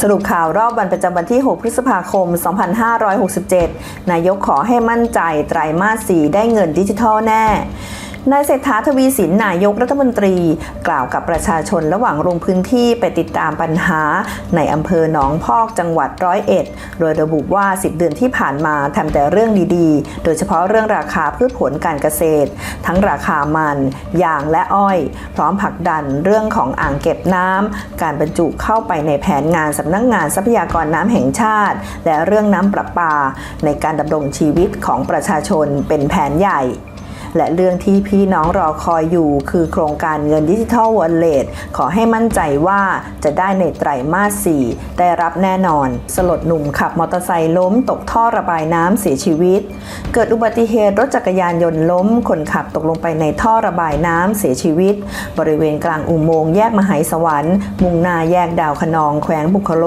สรุปข่าวรอบวันประจำวันที่ 6 พฤษภาคม 2567 นายกขอให้มั่นใจไตรมาส 4 ได้เงินดิจิทัลแน่ นายเศรษฐาทวีสินนายกรัฐมนตรี กล่าวกับประชาชนระหว่างลงพื้นที่ไปติดตามปัญหา ในอำเภอหนองพอกจังหวัดร้อยเอ็ด โดยระบุว่า 10 เดือนที่ผ่านมาทำแต่เรื่องดีๆ โดยเฉพาะเรื่องราคาพืชผลการเกษตร ทั้งราคามันยางและอ้อย พร้อมผลักดันเรื่องของอ่างเก็บน้ำการบรรจุเข้าไปในแผนงานสำนักงานทรัพยากรน้ำแห่งชาติ และเรื่องน้ำประปา ในการดำรงชีวิตของประชาชนเป็นแผนใหญ่ และเรื่องที่พี่น้องรอคอยอยู่ คือโครงการเงินดิจิทัลวอลเล็ตขอให้มั่นใจว่าจะได้ในไตรมาส 4 ได้รับแน่นอน สลดหนุ่มขับมอเตอร์ไซค์ล้มตกท่อระบายน้ำเสียชีวิต เกิดอุบัติเหตุรถจักรยานยนต์ล้ม คนขับตกลงไปในท่อระบายน้ำเสียชีวิต บริเวณกลางอุโมงค์แยกมหายสวรรค์ มุ่งหน้าแยกดาวคะนอง แขวงบุคโล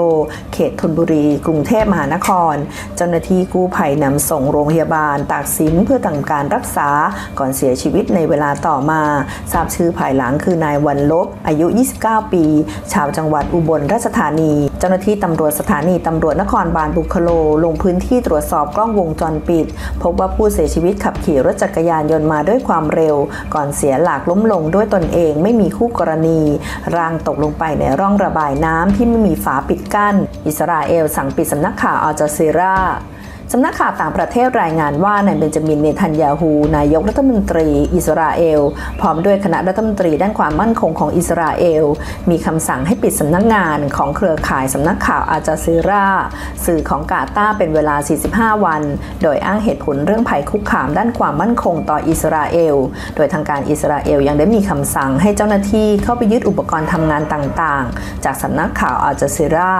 เขตธนบุรี กรุงเทพมหานคร เจ้าหน้าที่กู้ภัยนำส่งโรงพยาบาลตากสินเพื่อทำการรักษาก่อนเสียชีวิตในเวลาต่อมา ทราบชื่อภายหลังคือนายวันลบ อายุ 29 ปี ชาวจังหวัดอุบลราชธานี เจ้าหน้าที่ตำรวจสถานีตำรวจนครบาลบุคโล ลงพื้นที่ตรวจสอบกล้องวงจรปิด พบว่าผู้เสียชีวิตขับขี่รถจักรยานยนต์มาด้วยความเร็ว ก่อนเสียหลักล้มลงด้วยตนเองไม่มีคู่กรณี ร่างตกลงไปในร่องระบายน้ำที่ไม่มีฝาปิดกั้น อิสราเอลสั่งปิดสำนักข่าวอัลจาซีรา สำนักข่าวต่างประเทศรายงานว่านายเบนจามินเนทันยาฮูนายกรัฐมนตรีอิสราเอล พร้อมด้วยคณะรัฐมนตรีด้านความมั่นคงของอิสราเอล มีคำสั่งให้ปิดสำนักงานของเครือข่ายสำนักข่าวอาจาซีราสื่อของกาตาเป็นเวลา 45 วัน โดยอ้างเหตุผลเรื่องภัยคุกคามด้านความมั่นคงต่ออิสราเอล โดยทางการอิสราเอลยังได้มีคำสั่งให้เจ้าหน้าที่เข้าไปยึดอุปกรณ์ทำงานต่างๆ จากสำนักข่าวอาจาซีรา